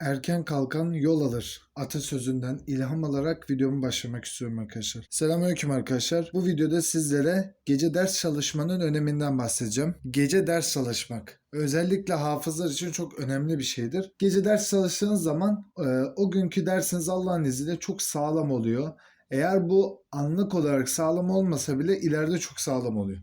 Erken kalkan yol alır atasözünden ilham alarak videomu başlamak istiyorum arkadaşlar. Selamünaleyküm arkadaşlar. Bu videoda sizlere gece ders çalışmanın öneminden bahsedeceğim. Gece ders çalışmak özellikle hafızlar için çok önemli bir şeydir. Gece ders çalıştığınız zaman e, o günkü dersiniz Allah'ın izniyle çok sağlam oluyor. Eğer bu anlık olarak sağlam olmasa bile ileride çok sağlam oluyor.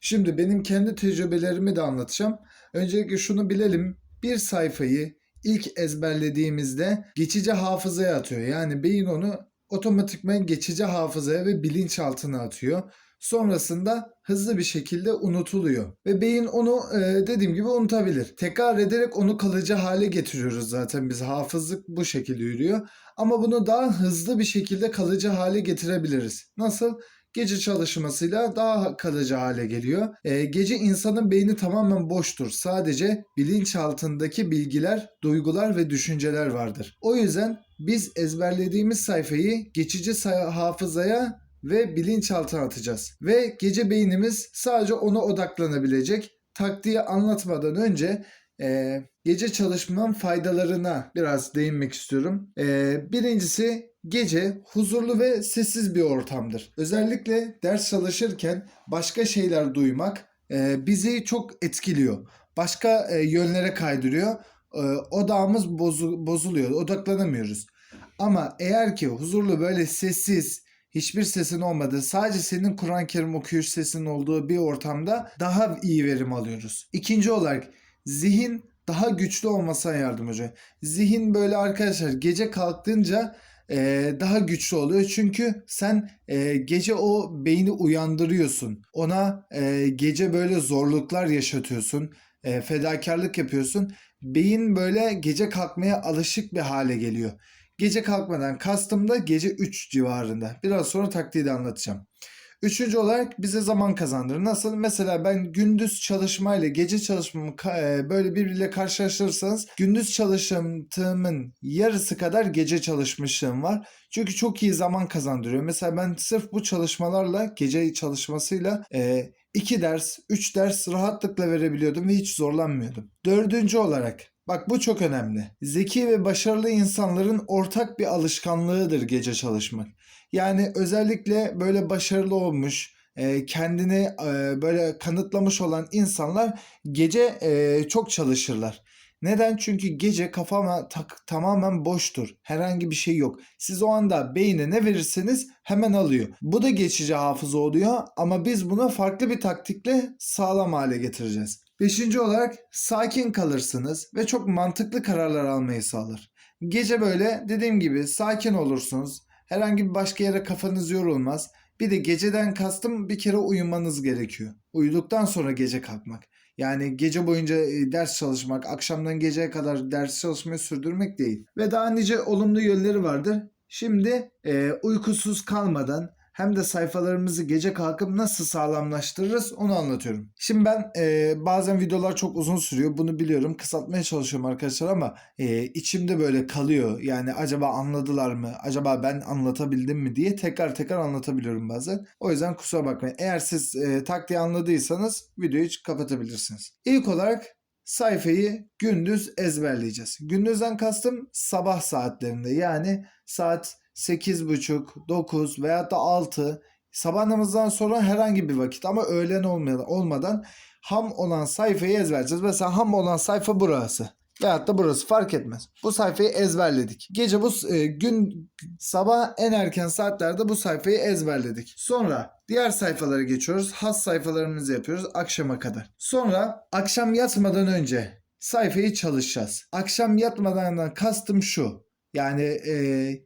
Şimdi benim kendi tecrübelerimi de anlatacağım. Öncelikle şunu bilelim. Bir sayfayı ilk ezberlediğimizde geçici hafızaya atıyor. Yani beyin onu otomatikman geçici hafızaya ve bilinçaltına atıyor. Sonrasında hızlı bir şekilde unutuluyor. Ve beyin onu e, dediğim gibi unutabilir. Tekrar ederek onu kalıcı hale getiriyoruz zaten biz. Hafızlık bu şekilde yürüyor. Ama bunu daha hızlı bir şekilde kalıcı hale getirebiliriz. Nasıl? Gece çalışmasıyla daha kalıcı hale geliyor. Ee, gece insanın beyni tamamen boştur. Sadece bilinçaltındaki bilgiler, duygular ve düşünceler vardır. O yüzden biz ezberlediğimiz sayfayı geçici say- hafızaya ve bilinçaltına atacağız. Ve gece beynimiz sadece ona odaklanabilecek. Taktiği anlatmadan önce e, gece çalışmanın faydalarına biraz değinmek istiyorum. E, birincisi gece huzurlu ve sessiz bir ortamdır. Özellikle ders çalışırken başka şeyler duymak e, bizi çok etkiliyor. Başka e, yönlere kaydırıyor. E, odağımız bozu- bozuluyor. Odaklanamıyoruz. Ama eğer ki huzurlu böyle sessiz hiçbir sesin olmadığı sadece senin Kur'an-ı Kerim okuyuş sesinin olduğu bir ortamda daha iyi verim alıyoruz. İkinci olarak zihin daha güçlü olmasına yardım ediyor. Zihin böyle arkadaşlar gece kalktığınca e, daha güçlü oluyor. Çünkü sen e, gece o beyni uyandırıyorsun. Ona e, gece böyle zorluklar yaşatıyorsun. E, fedakarlık yapıyorsun. Beyin böyle gece kalkmaya alışık bir hale geliyor. Gece kalkmadan kastım da gece 3 civarında. Biraz sonra taktiği de anlatacağım. Üçüncü olarak bize zaman kazandırır. Nasıl? Mesela ben gündüz çalışmayla gece çalışmamı e, böyle birbiriyle karşılaştırırsanız gündüz çalıştığımın yarısı kadar gece çalışmışlığım var. Çünkü çok iyi zaman kazandırıyor. Mesela ben sırf bu çalışmalarla gece çalışmasıyla e, iki ders, üç ders rahatlıkla verebiliyordum ve hiç zorlanmıyordum. Dördüncü olarak Bak bu çok önemli. Zeki ve başarılı insanların ortak bir alışkanlığıdır gece çalışmak. Yani özellikle böyle başarılı olmuş, e, kendini e, böyle kanıtlamış olan insanlar gece e, çok çalışırlar. Neden? Çünkü gece kafama tak, tamamen boştur. Herhangi bir şey yok. Siz o anda beyne ne verirseniz hemen alıyor. Bu da geçici hafıza oluyor ama biz bunu farklı bir taktikle sağlam hale getireceğiz. Beşinci olarak sakin kalırsınız ve çok mantıklı kararlar almayı sağlar. Gece böyle dediğim gibi sakin olursunuz. Herhangi bir başka yere kafanız yorulmaz. Bir de geceden kastım bir kere uyumanız gerekiyor. Uyuduktan sonra gece kalkmak. Yani gece boyunca e, ders çalışmak, akşamdan geceye kadar ders çalışmayı sürdürmek değil. Ve daha nice olumlu yönleri vardır. Şimdi e, uykusuz kalmadan hem de sayfalarımızı gece kalkıp nasıl sağlamlaştırırız onu anlatıyorum. Şimdi ben e, bazen videolar çok uzun sürüyor bunu biliyorum kısaltmaya çalışıyorum arkadaşlar ama e, içimde böyle kalıyor. Yani acaba anladılar mı acaba ben anlatabildim mi diye tekrar tekrar anlatabiliyorum bazen. O yüzden kusura bakmayın. Eğer siz e, taktiği anladıysanız videoyu kapatabilirsiniz. İlk olarak sayfayı gündüz ezberleyeceğiz. Gündüzden kastım sabah saatlerinde yani saat 8.30, 9 veya da 6 sabah namazından sonra herhangi bir vakit ama öğlen olmadan, olmadan ham olan sayfayı ezberleyeceğiz. Mesela ham olan sayfa burası. Veyahut da burası fark etmez. Bu sayfayı ezberledik. Gece bu e, gün sabah en erken saatlerde bu sayfayı ezberledik. Sonra diğer sayfalara geçiyoruz. Has sayfalarımızı yapıyoruz akşama kadar. Sonra akşam yatmadan önce sayfayı çalışacağız. Akşam yatmadan kastım şu. Yani e,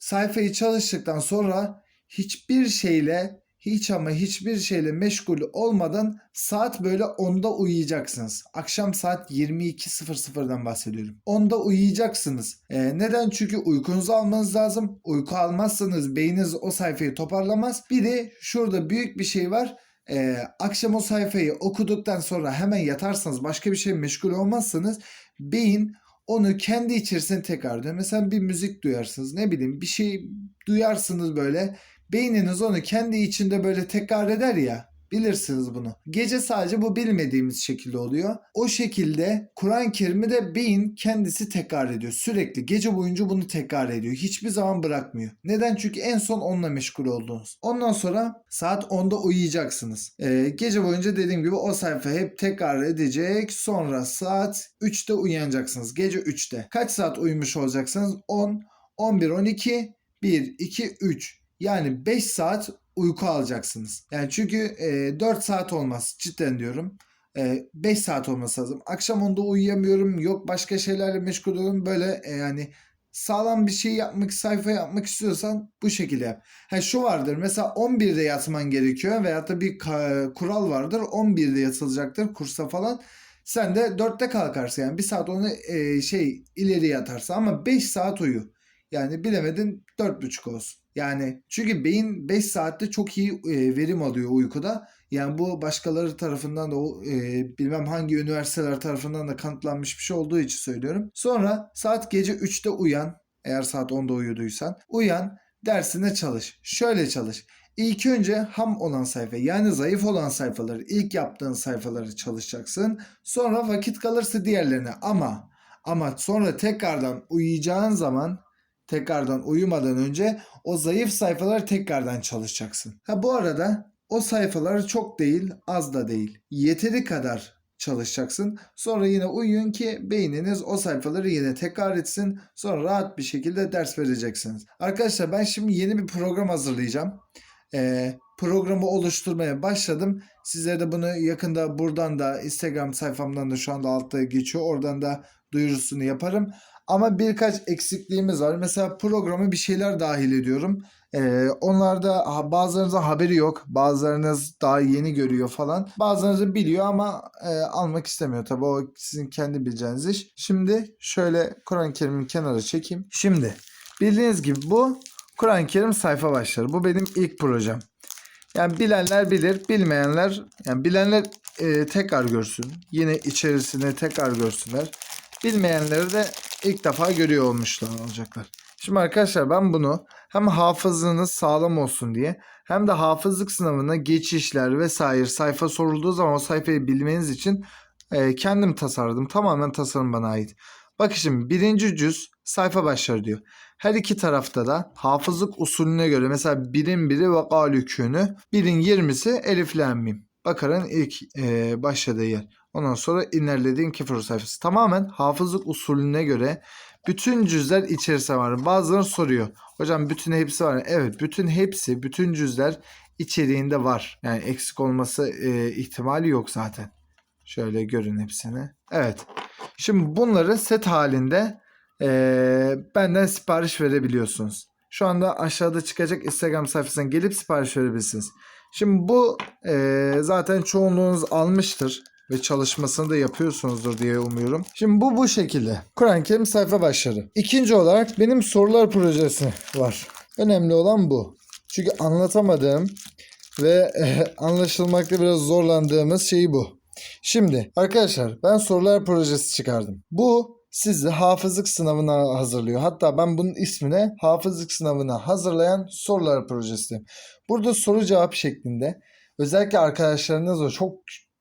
sayfayı çalıştıktan sonra hiçbir şeyle hiç ama hiçbir şeyle meşgul olmadan saat böyle 10'da uyuyacaksınız. Akşam saat 22.00'dan bahsediyorum. 10'da uyuyacaksınız. E, neden? Çünkü uykunuzu almanız lazım. Uyku almazsanız beyniniz o sayfayı toparlamaz. Bir de şurada büyük bir şey var. Ee, akşam o sayfayı okuduktan sonra hemen yatarsanız başka bir şey meşgul olmazsanız beyin onu kendi içerisine tekrar diyor. Mesela bir müzik duyarsınız ne bileyim bir şey duyarsınız böyle beyniniz onu kendi içinde böyle tekrar eder ya Bilirsiniz bunu. Gece sadece bu bilmediğimiz şekilde oluyor. O şekilde Kur'an-ı Kerim'i de beyin kendisi tekrar ediyor. Sürekli gece boyunca bunu tekrar ediyor. Hiçbir zaman bırakmıyor. Neden? Çünkü en son onunla meşgul oldunuz. Ondan sonra saat 10'da uyuyacaksınız. Ee, gece boyunca dediğim gibi o sayfa hep tekrar edecek. Sonra saat 3'te uyanacaksınız. Gece 3'te. Kaç saat uyumuş olacaksınız? 10, 11, 12, 1, 2, 3. Yani 5 saat uyku alacaksınız. Yani çünkü e, 4 saat olmaz cidden diyorum. 5 saat olması lazım. Akşam onda uyuyamıyorum. Yok başka şeylerle meşgul oluyorum. Böyle e, yani sağlam bir şey yapmak, sayfa yapmak istiyorsan bu şekilde yap. Ha şu vardır. Mesela 11'de yatman gerekiyor veyahut da bir kural vardır. 11'de yatılacaktır kursa falan. Sen de 4'te kalkarsın yani. Bir saat onu e, şey ileri yatarsın ama 5 saat uyu. Yani bilemedin 4,5 olsun. Yani çünkü beyin 5 saatte çok iyi e, verim alıyor uykuda. Yani bu başkaları tarafından da o e, bilmem hangi üniversiteler tarafından da kanıtlanmış bir şey olduğu için söylüyorum. Sonra saat gece 3'te uyan. Eğer saat 10'da uyuduysan. Uyan dersine çalış. Şöyle çalış. İlk önce ham olan sayfa yani zayıf olan sayfaları ilk yaptığın sayfaları çalışacaksın. Sonra vakit kalırsa diğerlerine ama ama sonra tekrardan uyuyacağın zaman tekrardan uyumadan önce o zayıf sayfaları tekrardan çalışacaksın. Ha bu arada o sayfaları çok değil, az da değil. Yeteri kadar çalışacaksın. Sonra yine uyuyun ki beyniniz o sayfaları yine tekrar etsin. Sonra rahat bir şekilde ders vereceksiniz. Arkadaşlar ben şimdi yeni bir program hazırlayacağım. Ee, programı oluşturmaya başladım. Sizlere de bunu yakında buradan da Instagram sayfamdan da şu anda altta geçiyor. Oradan da duyurusunu yaparım. Ama birkaç eksikliğimiz var. Mesela programa bir şeyler dahil ediyorum. Ee, onlarda bazılarınızın haberi yok. Bazılarınız daha yeni görüyor falan. Bazılarınız biliyor ama e, almak istemiyor. Tabii o sizin kendi bileceğiniz iş. Şimdi şöyle Kur'an-ı Kerim'in kenara çekeyim. Şimdi bildiğiniz gibi bu Kur'an-ı Kerim sayfa başları. Bu benim ilk projem. Yani bilenler bilir, bilmeyenler yani bilenler e, tekrar görsün. Yine içerisine tekrar görsünler. Bilmeyenleri de ilk defa görüyor olmuşlar olacaklar. Şimdi arkadaşlar ben bunu hem hafızanız sağlam olsun diye hem de hafızlık sınavına geçişler vesaire sayfa sorulduğu zaman o sayfayı bilmeniz için e, kendim tasarladım. Tamamen tasarım bana ait. Bak şimdi birinci cüz sayfa başları diyor. Her iki tarafta da hafızlık usulüne göre mesela birin biri ve galükünü birin yirmisi eliflenmeyeyim. Bakarın ilk e, başladığı yer. Ondan sonra inerlediğin kefir sayfası. Tamamen hafızlık usulüne göre bütün cüzler içerisinde var. Bazıları soruyor. Hocam bütün hepsi var. Evet bütün hepsi, bütün cüzler içeriğinde var. Yani eksik olması e, ihtimali yok zaten. Şöyle görün hepsini. Evet. Şimdi bunları set halinde e, benden sipariş verebiliyorsunuz. Şu anda aşağıda çıkacak Instagram sayfasına gelip sipariş verebilirsiniz. Şimdi bu e, zaten çoğunluğunuz almıştır ve çalışmasını da yapıyorsunuzdur diye umuyorum. Şimdi bu bu şekilde. Kur'an-ı Kerim sayfa başları. İkinci olarak benim sorular projesi var. Önemli olan bu. Çünkü anlatamadığım ve e, anlaşılmakta biraz zorlandığımız şey bu. Şimdi arkadaşlar ben sorular projesi çıkardım. Bu sizi hafızlık sınavına hazırlıyor. Hatta ben bunun ismine hafızlık sınavına hazırlayan sorular projesi. Burada soru cevap şeklinde özellikle arkadaşlarınızla çok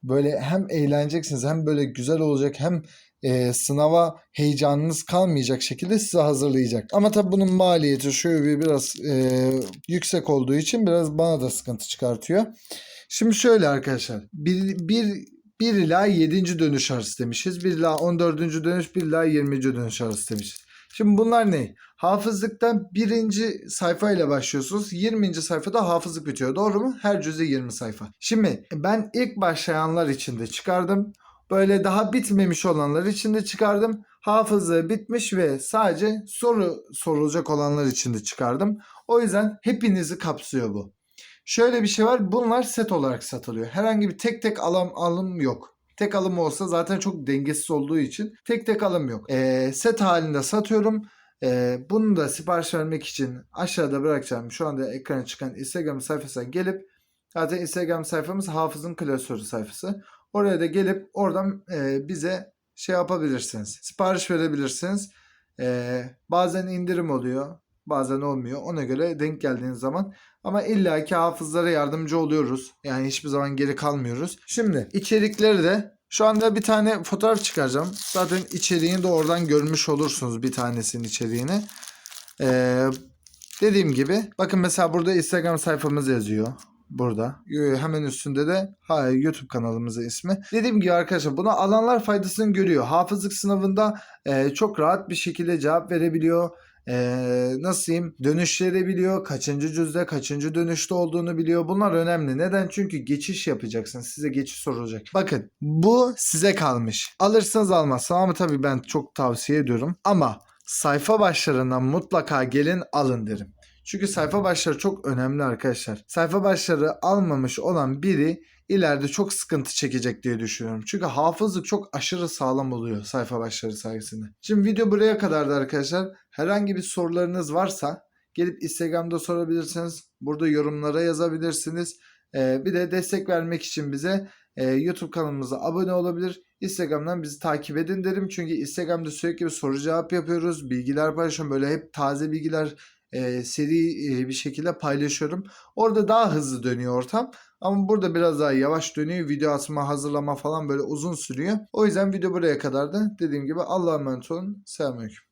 böyle hem eğleneceksiniz hem böyle güzel olacak hem e, sınava heyecanınız kalmayacak şekilde size hazırlayacak. Ama tabii bunun maliyeti şöyle bir biraz e, yüksek olduğu için biraz bana da sıkıntı çıkartıyor. Şimdi şöyle arkadaşlar bir, bir 1 ila 7. dönüş arası demişiz. 1 ila 14. dönüş, 1 ila 20. dönüş arası demişiz. Şimdi bunlar ne? Hafızlıktan birinci sayfa ile başlıyorsunuz. 20. sayfada hafızlık bitiyor. Doğru mu? Her cüzde 20 sayfa. Şimdi ben ilk başlayanlar için de çıkardım. Böyle daha bitmemiş olanlar için de çıkardım. Hafızlığı bitmiş ve sadece soru sorulacak olanlar için de çıkardım. O yüzden hepinizi kapsıyor bu. Şöyle bir şey var. Bunlar set olarak satılıyor. Herhangi bir tek tek alım alım yok. Tek alım olsa zaten çok dengesiz olduğu için tek tek alım yok. Ee, set halinde satıyorum. Ee, bunu da sipariş vermek için aşağıda bırakacağım. Şu anda ekrana çıkan Instagram sayfasına gelip zaten Instagram sayfamız Hafız'ın klasörü sayfası. Oraya da gelip oradan e, bize şey yapabilirsiniz. Sipariş verebilirsiniz. Ee, bazen indirim oluyor. bazen olmuyor. Ona göre denk geldiğiniz zaman ama illaki hafızlara yardımcı oluyoruz. Yani hiçbir zaman geri kalmıyoruz. Şimdi içerikleri de şu anda bir tane fotoğraf çıkaracağım. Zaten içeriğini de oradan görmüş olursunuz bir tanesinin içeriğini. Ee, dediğim gibi bakın mesela burada Instagram sayfamız yazıyor. Burada. Ee, Hemen üstünde de ha, YouTube kanalımızın ismi. Dediğim gibi arkadaşlar buna alanlar faydasını görüyor. Hafızlık sınavında e, çok rahat bir şekilde cevap verebiliyor. Ee, nasıl diyeyim dönüşleri biliyor. Kaçıncı cüzde kaçıncı dönüşte olduğunu biliyor. Bunlar önemli. Neden? Çünkü geçiş yapacaksın. Size geçiş sorulacak. Bakın bu size kalmış. Alırsınız almazsınız ama tabii ben çok tavsiye ediyorum. Ama sayfa başlarından mutlaka gelin alın derim. Çünkü sayfa başları çok önemli arkadaşlar. Sayfa başları almamış olan biri ileride çok sıkıntı çekecek diye düşünüyorum. Çünkü hafızlık çok aşırı sağlam oluyor sayfa başları sayesinde. Şimdi video buraya kadardı arkadaşlar. Herhangi bir sorularınız varsa gelip Instagram'da sorabilirsiniz. Burada yorumlara yazabilirsiniz. Ee, bir de destek vermek için bize e, YouTube kanalımıza abone olabilir. Instagram'dan bizi takip edin derim. Çünkü Instagram'da sürekli bir soru cevap yapıyoruz. Bilgiler paylaşıyorum. Böyle hep taze bilgiler e, seri e, bir şekilde paylaşıyorum. Orada daha hızlı dönüyor ortam. Ama burada biraz daha yavaş dönüyor. Video atma, hazırlama falan böyle uzun sürüyor. O yüzden video buraya kadardı. Dediğim gibi Allah'a emanet olun. Selamünaleyküm.